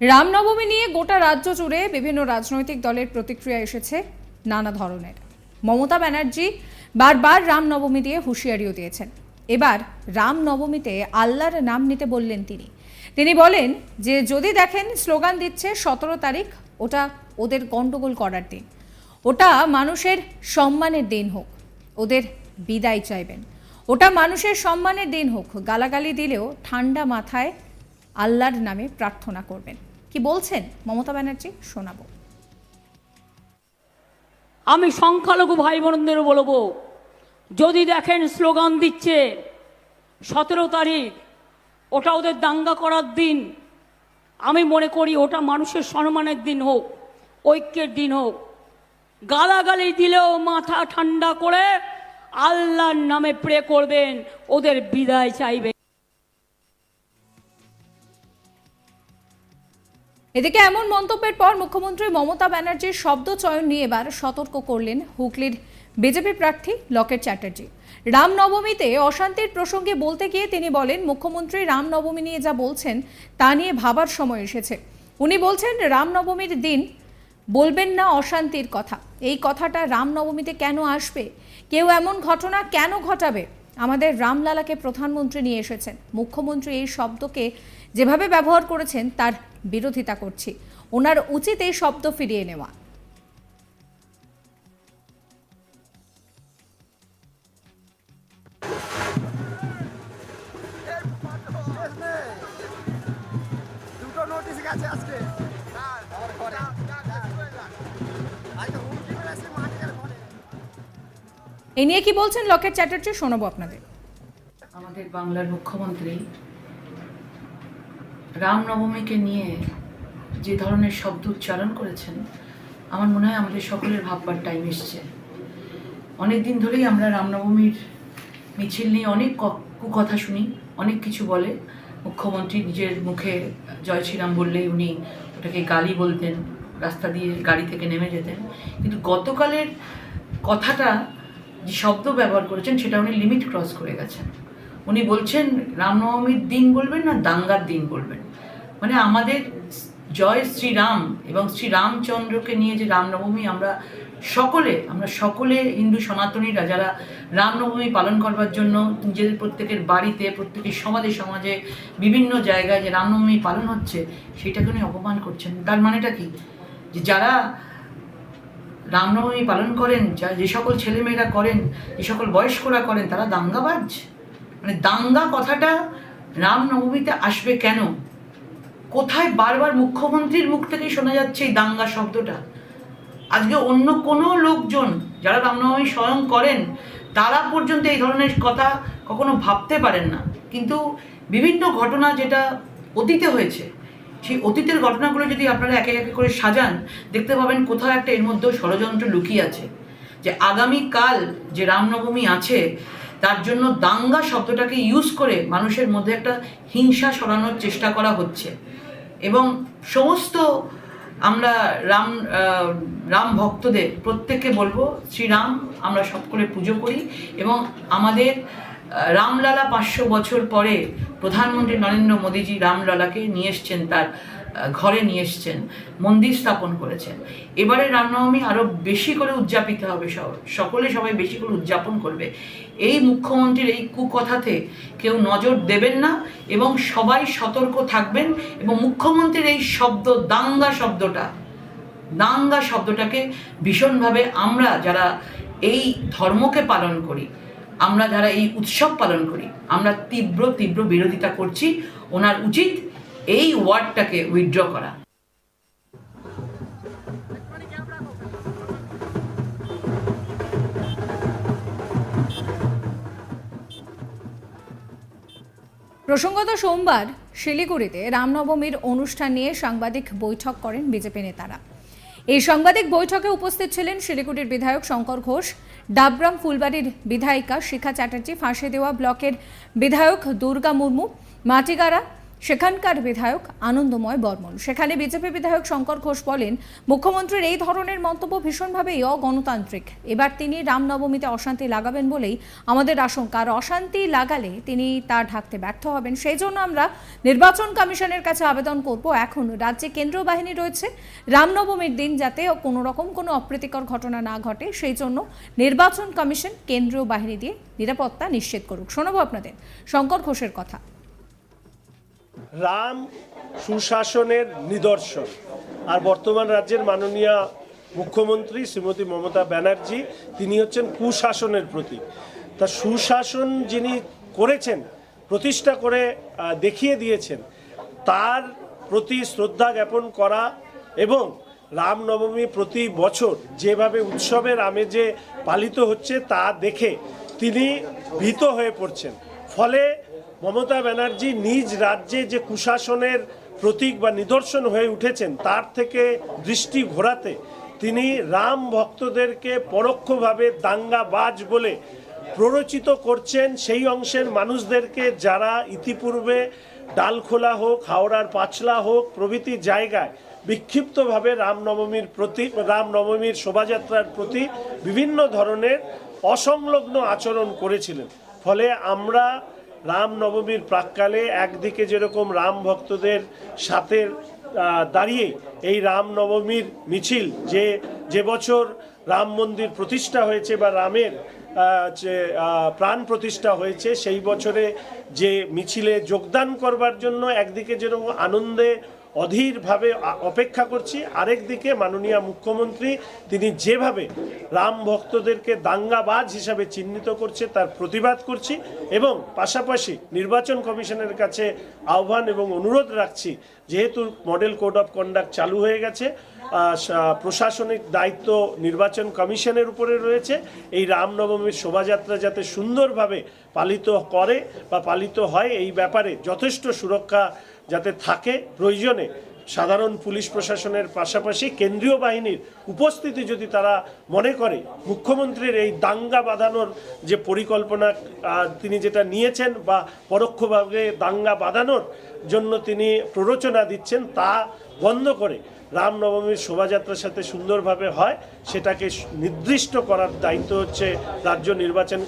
রামনবমী নিয়ে গোটা রাজ্য জুড়ে বিভিন্ন রাজনৈতিক দলের প্রতিক্রিয়া এসেছে নানা ধরনের। মমতা ব্যানার্জি বারবার রামনবমী দিয়ে হুঁশিয়ারিও দিয়েছেন। এবার রামনবমীতে আল্লাহর নাম নিতে বললেন তিনি। তিনি বলেন যে, যদি দেখেন স্লোগান দিচ্ছে সতেরো তারিখ, ওটা ওদের গন্ডগোল করার দিন। ওটা মানুষের সম্মানের দিন হোক, ওদের বিদায় চাইবেন। ওটা মানুষের সম্মানের দিন হোক, গালাগালি দিলেও ঠান্ডা মাথায় আল্লাহর নামে প্রার্থনা করবেন। কি বলছেন মমতা ব্যানার্জি? শোনাবো। আমি সংখ্যালঘু ভাই বোনদের বলব, যদি দেখেন স্লোগান দিচ্ছে, সতেরো তারিখ, ওটা ওদের দাঙ্গা করার দিন। আমি মনে করি ওটা মানুষের সম্মানের দিন হোক, ঐক্যের দিন হোক। গালাগালি দিলেও মাথা ঠান্ডা করে আল্লাহর নামে প্রে করবেন, ওদের বিদায় চাইবেন এদিকে এমন মন্তব্যের পর মুখ্যমন্ত্রী মমতা ব্যানার্জির শব্দ চয়ন নিয়ে এবার সতর্ক করলেন হুগলির বিজেপি প্রার্থী লকেট চ্যাটার্জি। রামনবমীতে অশান্তির প্রসঙ্গে বলতে গিয়ে তিনি বলেন, মুখ্যমন্ত্রী রামনবমী নিয়ে যা বলছেন, তা নিয়ে ভাবার সময় এসেছে। উনি বলছেন, রামনবমীর দিন বলবেন না অশান্তির কথা। এই কথাটা রামনবমীতে কেন আসবে? কেউ এমন ঘটনা কেন ঘটাবে? আমাদের রামলালাকে প্রধানমন্ত্রী নিয়ে এসেছেন। মুখ্যমন্ত্রী এই শব্দকে যেভাবে ব্যবহার করেছেন, তার বিরোধিতা করছি। ওনার উচিত এই শব্দ ফিরিয়ে নেওয়া। দুটো নোটিশ গেছে আজকে। এই নিয়ে কি বলছেন লকেট চ্যাটার্জি শোনাবো আপনাদের। আমাদের বাংলার মুখ্যমন্ত্রী রামনবমীকে নিয়ে যে ধরনের শব্দ উচ্চারণ করেছেন, আমার মনে হয় আমাদের সকলের ভাববার টাইম এসছে। অনেক দিন ধরেই আমরা রামনবমীর মিছিল নিয়ে অনেক কুকথা শুনি, অনেক কিছু বলে। মুখ্যমন্ত্রী নিজের মুখে জয় শ্রীরাম বললেই উনি ওটাকে গালি বলতেন, রাস্তা দিয়ে গাড়ি থেকে নেমে যেতেন। কিন্তু গতকালের কথাটা, যে শব্দ ব্যবহার করেছেন, সেটা উনি লিমিট ক্রস করে গেছেন। উনি বলছেন, রামনবমীর দিন বলবেন না, দাঙ্গার দিন বলবেন। মানে আমাদের জয় শ্রীরাম এবং শ্রী রামচন্দ্রকে নিয়ে যে রামনবমী আমরা সকলে আমরা সকলে হিন্দু সনাতনীরা যারা রামনবমী পালন করবার জন্য নিজেদের প্রত্যেকের বাড়িতে, প্রত্যেকের সমাজে সমাজে বিভিন্ন জায়গায় যে রামনবমী পালন হচ্ছে, সেটাকে উনি অপমান করছেন। তার মানেটা কি? যে যারা রামনবমী পালন করেন, যা, যে সকল ছেলেমেয়েরা করেন, যে সকল বয়স্করা করেন, তারা দাঙ্গাবাজ? মানে দাঙ্গা কথাটা রামনবমীতে আসবে কেন? কোথায় বারবার মুখ্যমন্ত্রীর মুখ থেকেই শোনা যাচ্ছে এই দাঙ্গা শব্দটা? আজকে অন্য কোনো লোকজন যারা রামনবমী স্বয়ং করেন, তারা পর্যন্ত এই ধরনের কথা কখনো ভাবতে পারেন না। কিন্তু বিভিন্ন ঘটনা যেটা অতীতে হয়েছে, সেই অতীতের ঘটনাগুলো যদি আপনারা একে একে করে সাজান, দেখতে পাবেন কোথাও একটা এর মধ্যেও ষড়যন্ত্র লুকিয়ে আছে। যে আগামীকাল যে রামনবমী আছে তার জন্য দাঙ্গা শব্দটাকে ইউজ করে মানুষের মধ্যে একটা হিংসা সরানোর চেষ্টা করা হচ্ছে। এবং সমস্ত আমরা রাম রাম ভক্তদের প্রত্যেককে বলব, শ্রীরাম, আমরা সকলে পুজো করি এবং আমাদের রামলালা পাঁচশো বছর পরে প্রধানমন্ত্রী নরেন্দ্র মোদীজি রামলালাকে নিয়ে এসছেন তার ঘরে নিয়ে এসছেন, মন্দির স্থাপন করেছেন। এবারে রামনবমী আরও বেশি করে উদযাপিত হবে সকলে সবাই বেশি করে উদযাপন করবে। এই মুখ্যমন্ত্রীর এই কুকথাতে কেউ নজর দেবেন না এবং সবাই সতর্ক থাকবেন এবং মুখ্যমন্ত্রীর এই শব্দ, দাঙ্গা শব্দটা, দাঙ্গা শব্দটাকে ভীষণভাবে আমরা যারা এই ধর্মকে পালন করি, আমরা যারা এই উৎসব পালন করি, আমরা তীব্র তীব্র বিরোধিতা করছি, ওনার উচিত এই ওয়ার্ডটাকে উইথড্র করা। প্রসঙ্গত সোমবার শিলিগুড়িতে রামনবমীর অনুষ্ঠান নিয়ে সাংবাদিক বৈঠক করেন বিজেপি নেতারা। এই সাংবাদিক বৈঠকে উপস্থিত ছিলেন শিলিগুড়ির বিধায়ক শঙ্কর ঘোষ ডাবগ্রাম ফুলবাড়ির বিধায়িকা শিখা চ্যাটার্জি ফাঁসি দেওয়া ব্লকের বিধায়ক দুর্গা মুর্মু, মাটিগাড়া সেখানকার বিধায়ক আনন্দময় বর্মন। সেখানে বিজেপি বিধায়ক শঙ্কর ঘোষ বলেন, মুখ্যমন্ত্রীর এই ধরনের মন্তব্য ভীষণভাবেই অগণতান্ত্রিক। এবার তিনি রামনবমীতে অশান্তি লাগাবেন বলেই আমাদের আশঙ্কা। আর অশান্তি লাগালে তিনি তা ঢাকতে ব্যর্থ হবেন। সেই জন্য আমরা নির্বাচন কমিশনের কাছে আবেদন করব। এখন রাজ্যে কেন্দ্রীয় বাহিনী রয়েছে। রামনবমীর দিন যাতে কোনো রকম কোনো অপ্রীতিকর ঘটনা না ঘটে, সেই জন্য নির্বাচন কমিশন কেন্দ্রীয় বাহিনী দিয়ে নিরাপত্তা নিশ্চিত করুক। শোনাবো আপনাদের শঙ্কর ঘোষের কথা। রাম সুশাসনের নিদর্শন। আর বর্তমান রাজ্যের মাননীয় মুখ্যমন্ত্রী শ্রীমতী মমতা ব্যানার্জি, তিনি হচ্ছেন কুশাসনের প্রতীক। তা সুশাসন যিনি করেছেন, প্রতিষ্ঠা করে দেখিয়ে দিয়েছেন, তার প্রতি শ্রদ্ধা জ্ঞাপন করা এবং রামনবমী প্রতি বছর যেভাবে উৎসবের আমেজে পালিত হচ্ছে তা দেখে তিনি ভীত হয়ে পড়ছেন। ফলে মমতা ব্যানার্জি নিজ রাজ্যে যে কুশাসনের প্রতীক বা নিদর্শন হয়ে উঠেছেন, তার থেকে দৃষ্টি ঘোরাতে তিনি রাম ভক্তদেরকে পরোক্ষভাবে দাঙ্গাবাজ বলে প্ররোচিত করছেন সেই অংশের মানুষদেরকে যারা ইতিপূর্বে ডালখোলা হোক, হাওড়ার পাঁচলা হোক, প্রভৃতি জায়গায় বিক্ষিপ্তভাবে রামনবমীর প্রতি রামনবমীর শোভাযাত্রার প্রতি বিভিন্ন ধরনের অসংলগ্ন আচরণ করেছিলেন। ফলে আমরা রামনবমীর প্রাককালে একদিকে যেরকম রাম ভক্তদের সাথে দাঁড়িয়ে এই রামনবমীর মিছিল যে যে বছর রাম মন্দির প্রতিষ্ঠা হয়েছে বা রামের যে প্রাণ প্রতিষ্ঠা হয়েছে, সেই বছরে যে মিছিলে যোগদান করবার জন্য একদিকে যেরকম আনন্দে অধীরভাবে অপেক্ষা করছি। আরেক দিকে মাননীয় মুখ্যমন্ত্রী, তিনি যেভাবে রাম ভক্তদেরকে দাঙ্গাবাজ হিসাবে চিহ্নিত করছে, তার প্রতিবাদ করছি এবং পাশাপাশি নির্বাচন কমিশনের কাছে আহ্বান এবং অনুরোধ রাখছি, যেহেতু মডেল কোড অফ কন্ডাক্ট চালু হয়ে গেছে প্রশাসনিক দায়িত্ব নির্বাচন কমিশনের উপরে রয়েছে। এই রামনবমীর শোভাযাত্রা যাতে সুন্দরভাবে পালিত করে বা পালিত হয়, এই ব্যাপারে যথেষ্ট সুরক্ষা যাতে থাকে। প্রয়োজনে সাধারণ পুলিশ প্রশাসনের পাশাপাশি কেন্দ্রীয় বাহিনীর উপস্থিতি যদি তারা মনে করে, মুখ্যমন্ত্রীর এই দাঙ্গা বাঁধানোর যে পরিকল্পনা তিনি যেটা নিয়েছেন বা পরোক্ষভাবে দাঙ্গা বাঁধানোর জন্য তিনি প্ররোচনা দিচ্ছেন, তা বন্ধ করে রামনবমীর শোভাযাত্রার সাথে সুন্দরভাবে হয়, সেটাকে নির্দিষ্ট করার দায়িত্ব হচ্ছে রাজ্য নির্বাচন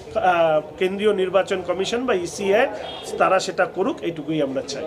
কেন্দ্রীয় নির্বাচন কমিশন বা ইসিএ তারা সেটা করুক, এইটুকুই আমরা চাই।